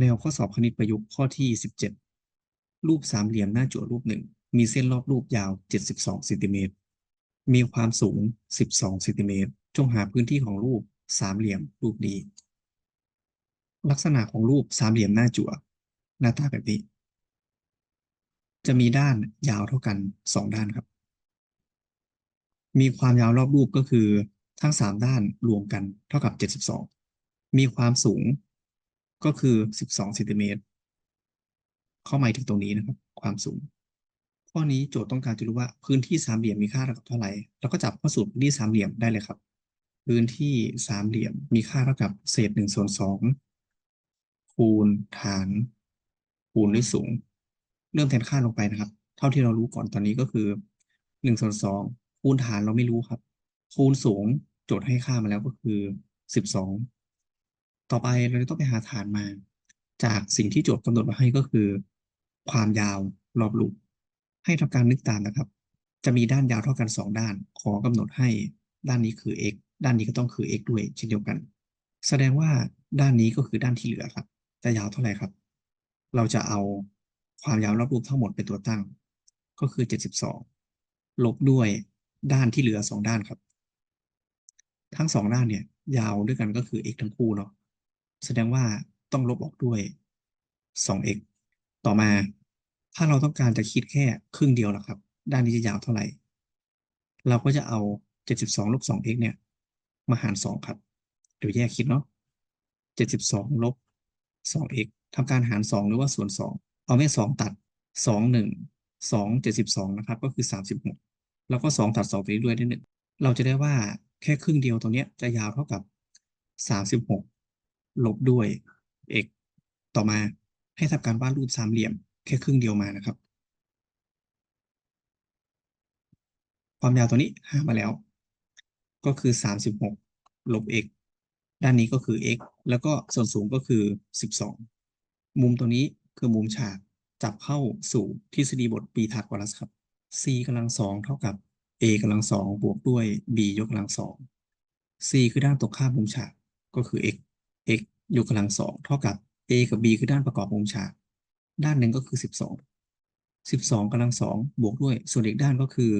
แนวข้อสอบคณิตประยุกต์ข้อที่ 17 รูปสามเหลี่ยมหน้าจั่วรูปหนึ่ง มีเส้นรอบรูปยาว 72เซนติเมตร มีความสูง 12เซนติเมตร จงหาพื้นที่ของรูปสามเหลี่ยมรูปนี้ ลักษณะของรูปสามเหลี่ยมหน้าจั่ว หน้าตาแบบนี้ จะมีด้านยาวเท่ากันสองด้านครับ มีความยาวรอบรูปก็คือทั้งสามด้านรวมกันเท่ากับ 72 มีความสูง ก็คือ12เซนติเมตรข้อหมายถึงตรงนี้นะครับ ความสูง ข้อนี้โจทย์ต้องการจะรู้ว่าพื้นที่สามเหลี่ยมมีค่าเท่ากับเท่าไหร่เราก็จับข้อสูตรพื้นที่สามเหลี่ยมได้เลยครับ พื้นที่สามเหลี่ยมมีค่าเท่ากับเศษหนึ่งส่วนสองคูณฐานคูณด้วยสูง เริ่มแทนค่าลงไปนะครับ เท่าที่เรารู้ก่อนตอนนี้ก็คือหนึ่งส่วนสองคูณฐานเราไม่รู้ครับ คูณสูงโจทย์ให้ค่ามาแล้วก็คือสิบสอง ต่อไปเราจะต้องไปหาฐานมา จากสิ่งที่โจทย์กำหนดมาให้ก็คือ ความยาวรอบลูกให้ทำการนึกตามนะครับ จะมีด้านยาวเท่ากันสองด้าน ขอกำหนดให้ด้านนี้คือ x ด้านนี้ก็ต้องคือ x ด้วยเช่นเดียวกัน แสดงว่าด้านนี้ก็คือด้านที่เหลือครับ จะยาวเท่าไหร่ครับ เราจะเอาความยาวรอบรูปทั้งหมดเป็นตัวตั้ง ก็คือ 72 ลบด้วยด้านที่เหลือสองด้านครับ ทั้งสองด้านเนี่ย ยาวด้วยกันก็คือ x ทั้งคู่เนาะ แสดงว่าต้องลบออกด้วย 2x ต่อมา ถ้าเราต้องการจะคิดแค่ครึ่งเดียวนะครับ ด้านนี้จะยาวเท่าไหร่ เราก็จะเอา 72 ลบ 2x เนี่ย มาหาร 2 ครับ เดี๋ยวแยกคิดเนาะ 72 ลบ 2x ทำการหาร 2 หรือว่าส่วน 2 เอาแม่2ตัด 2 1 2 72 นะครับ ก็คือ 36 แล้วก็ 2 ตัด 2 ไปด้วยได้หนึ่งเราจะได้ว่าแค่ครึ่งเดียวตรงนี้จะยาวเท่ากับ 36 ลบด้วย x ต่อมาให้ทำการวาดรูปสามเหลี่ยมแค่ครึ่งเดียวมานะครับ ความยาวตัวนี้หามาแล้ว ก็คือ 36 ลบ x ด้านนี้ก็คือ x แล้วก็ส่วนสูงก็คือ 12 มุมตรงนี้คือมุมฉากจับเข้าสู่ทฤษฎีบทปีทากรัสครับ c กำลังสองเท่ากับ a กำลังสองบวกด้วย b ยกกำลังสอง c คือด้านตรงข้ามมุมฉากก็คือ x x ยกกำลังสองเท่ากับ a กับ b คือด้านประกอบมุมฉาก ด้านหนึ่งก็คือ 12 12กำลังสองบวกด้วย ส่วนอีกด้านก็คือ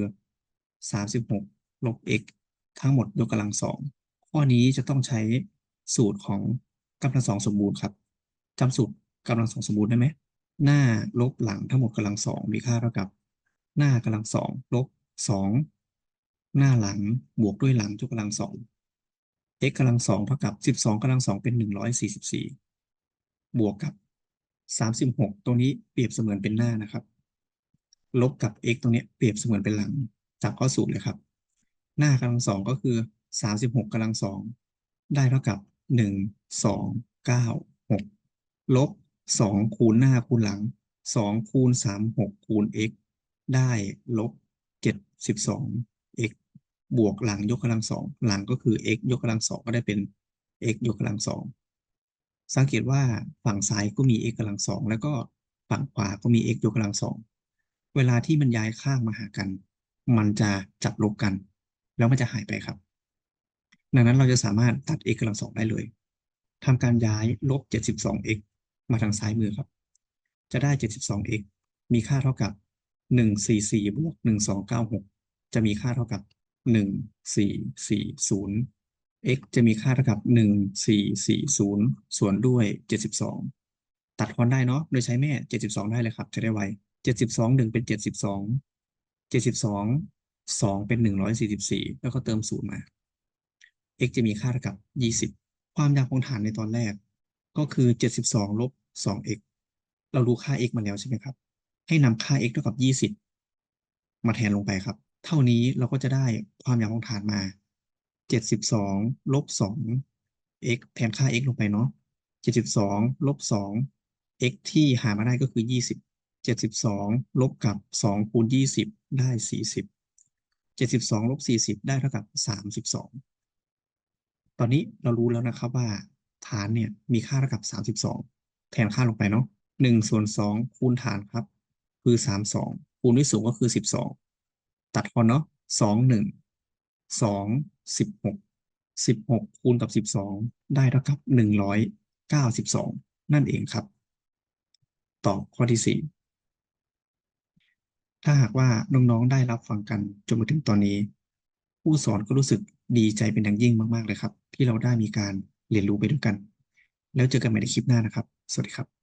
36ลบ x ทั้งหมดยกกำลังสองข้อนี้จะต้องใช้สูตรของกำลังสองสมบูรณ์ครับจำสูตรกำลังสองสมบูรณ์ได้ไหมหน้าลบหลังทั้งหมดกำลังสองมีค่าเท่ากับ หน้ากำลังสองลบสองหน้าหลังบวกด้วยหลังยกกำลังสอง x กำลังสองเท่ากับสิบสองกำลังสองเป็นหนึ่งร้อยสี่สิบสี่บวกกับสามสิบหกตรงนี้เปรียบเสมือนเป็นหน้านะครับ ลบกับ x ตรงนี้เปรียบเสมือนเป็นหลังจับข้อสูตรเลยครับ หน้ากำลังสองก็คือสามสิบหกกำลังสองได้เท่ากับหนึ่งสองเก้าหกลบสองคูณหน้าคูณหลังสองคูณสามหกคูณ x ได้ลบเจ็ดสิบสอง x บวกหลังยกกำลังสองหลังก็คือ x ยกกำลังสองก็ได้เป็น x ยกกำลังสองสังเกตว่าฝั่งซ้ายก็มี x กำลังสองแล้วก็ฝั่งขวาก็มี x ยกกำลังสองเวลาที่มันย้ายข้างมาหากัน มันจะจับลบกัน แล้วมันจะหายไปครับ ดังนั้นเราจะสามารถตัด x กำลังสองได้เลยทำการย้ายลบ 72x มาทางซ้ายมือครับ จะได้ 72x มีค่าเท่ากับ 144บวก1296 จะมีค่าเท่ากับ 1440 x จะมีค่าเท่ากับ1440ส่วนด้วย72ตัดทอนได้เนาะโดยใช้แม่72ได้เลยครับ จะได้ไว72 1เป็น72 72 2เป็น144แล้วก็เติม0มา x จะมีค่าเท่ากับ20ความยาวของฐานในตอนแรก ก็คือ72ลบ 2x เรารู้ค่า x มาแล้วใช่ไหมครับ ให้นำค่า x เท่ากับ20มาแทนลงไปครับ เท่านี้เราก็จะได้ความยาวของฐานมา 72ลบ2 x แทนค่า x ลงไปเนาะ72ลบ2 x ที่หามาได้ก็คือ 20 72ลบกับ2คูณ20 ได้ 40 72ลบ40 ได้เท่ากับ 32 ตอนนี้เรารู้แล้วนะครับว่าฐานเนี่ยมีค่าเท่ากับ 32 แทนค่าลงไปเนาะ1ส่วน2คูณฐานครับ คือ 32 คูณด้วยสูงก็คือ 12 ตัดทอนเนาะ2 1 2 16 16คูณกับ12ได้เท่ากับ192นั่นเองครับ ตอบข้อที่สี่ถ้าหากว่าน้องๆได้รับฟังกันจนมาถึงตอนนี้ ผู้สอนก็รู้สึกดีใจเป็นอย่างยิ่งมากๆเลยครับ ที่เราได้มีการเรียนรู้ไปด้วยกัน แล้วเจอกันใหม่ในคลิปหน้านะครับ สวัสดีครับ